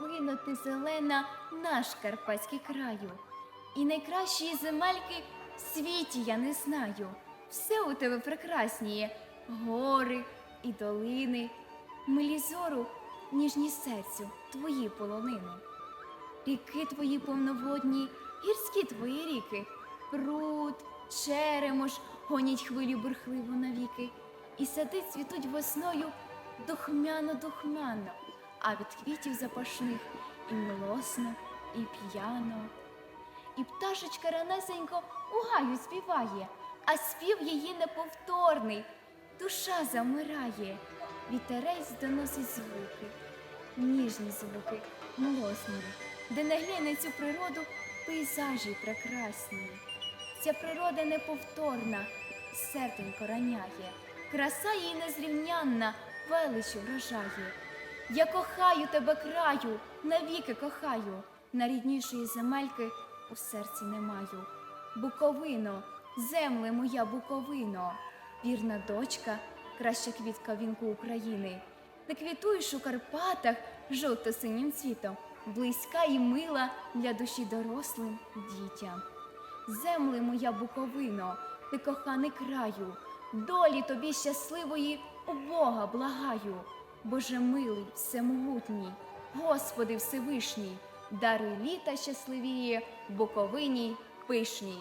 долина ти зелена, наш карпатський краю. І найкращої земельки в світі я не знаю. Все у тебе прекрасніє, гори і долини, милі зору, ніжні серцю, твої полонини. Ріки твої повноводні, гірські твої ріки, пруд, черемош гонять хвилю бурхливо навіки, і сади цвітуть весною духмяно-духмяно, а від квітів запашних і милосно, і п'яно. І пташечка ранесенько у гаю співає, а спів її неповторний, душа замирає, вітерець доносить звуки, ніжні звуки, милосні, де не гляне цю природу пейзажі прекрасні. Ця природа неповторна, серденько раняє, краса їй незрівнянна, величу вражає. Я кохаю тебе краю, навіки кохаю, найріднішої земельки у серці не маю. Буковино, земле моя Буковино, вірна дочка, краща квітка вінку України. Ти квітуєш у Карпатах жовто-синім цвітом, близька і мила для душі дорослим дітям. Земле моя Буковино, ти коханий краю, долі тобі щасливої у Бога благаю. Боже милий, всемогутній, Господи Всевишній, даруй літа щасливіє, Буковині пишній.